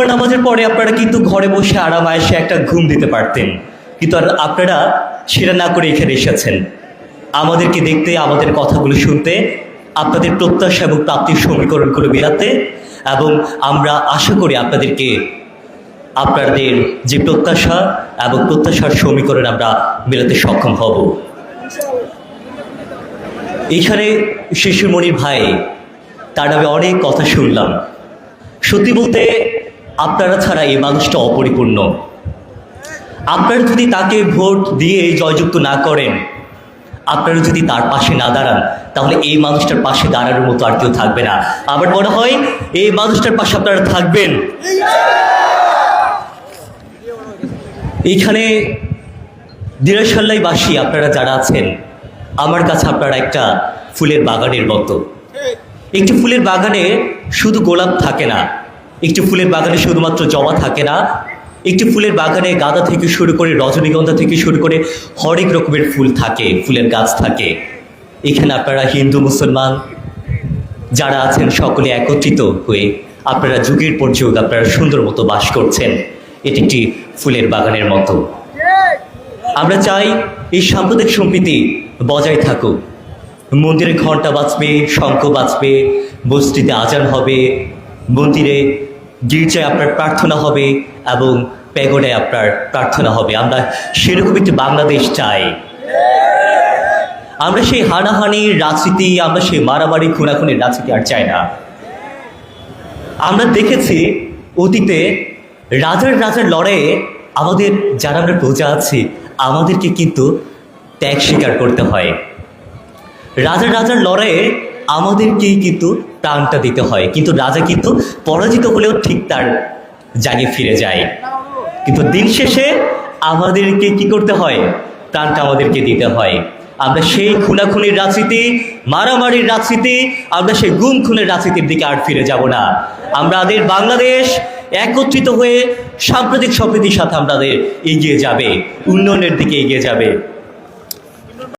জুম্মার নামাজের পরে আপনারা কিন্তু ঘরে বসে আরাম আয়েসে একটা ঘুম দিতে পারতেন। কিন্তু আর আপনারা সেটা না করে এখানে এসেছেন। আমাদেরকে দেখতে, আমাদের কথাগুলো শুনতে, আপনাদের প্রত্যাশা এবং প্রাপ্তির সমীকরণ করে বেরাতে এবং আমরা আশা করি আপনাদেরকে আপনাদের যে প্রত্যাশা এবং প্রত্যাশার সমীকরণ আমরা মেলাতে সক্ষম হব। এখানে শিশুমণির ভাই, তার নামে অনেক কথা শুনলাম। সত্যি বলতে আপনারা ছাড়া এই মানুষটা অপরিপূর্ণ। আপনারা যদি তাকে ভোট দিয়ে জয়যুক্ত না করেন, আপনারা যদি তার পাশে না দাঁড়ান, তাহলে এই মানুষটার পাশে দাঁড়ানোর মতো আর কেউ থাকবে না। আমার মনে হয় এই মানুষটার পাশে আপনারা থাকবেন। এইখানে দিনাশাল্লাইবাসী আপনারা যারা আছেন, আমার কাছে আপনারা একটা ফুলের বাগানের মতো। একটি ফুলের বাগানে শুধু গোলাপ থাকে না একটি ফুলের বাগানে শুধুমাত্র জমা থাকে না, একটি ফুলের বাগানে গাঁদা থেকে শুরু করে রজনীগন্ধা থেকে শুরু করে হরেক রকমের ফুল থাকে, ফুলের গাছ থাকে। এখানে আপনারা হিন্দু, মুসলমান যারা আছেন সকলে একত্রিত হয়ে আপনারা যুগের পর যুগ আপনারা সুন্দর মতো বাস করছেন। এটি একটি ফুলের বাগানের মতো। আমরা চাই এই সাম্প্রদায়িক সম্প্রীতি বজায় থাকুক। মন্দিরে ঘণ্টা বাঁচবে শঙ্খ বাঁচবে মসজিদে আজান হবে, মন্দিরে গির্জায় আপনার প্রার্থনা হবে এবং প্যাগোডায় আপনার প্রার্থনা হবে। আমরা সেরকম একটি বাংলাদেশ চাই। আমরা সেই হানাহানির রাজনীতি, আমরা সেই মারামারি খুনাখুনির রাজনীতি আর চাই না। আমরা দেখেছি অতীতে রাজার রাজার লড়াইয়ে আমাদের যারা আমরা প্রজা আছি, আমাদেরকে কিন্তু ত্যাগ স্বীকার করতে হয়। রাজার রাজার লড়াইয়ে আমাদেরকেই কিন্তু প্রাণটা দিতে হয়। কিন্তু রাজা কিন্তু পরাজিত হলেও ঠিক তার জাগে ফিরে যায়। কিন্তু দিন শেষে আমাদেরকে কি করতে হয়? প্রাণটা আমাদেরকে দিতে হয়। আমরা সেই খুনাখুনির রাজনীতি, মারামারির রাজনীতি, আমরা সেই গুম খুনের রাজনীতির দিকে আর ফিরে যাব না। আমাদের বাংলাদেশ একত্রিত হয়ে সাম্প্রতিক সম্প্রীতির সাথে আমাদের এগিয়ে যাবে, উন্নয়নের দিকে এগিয়ে যাবে।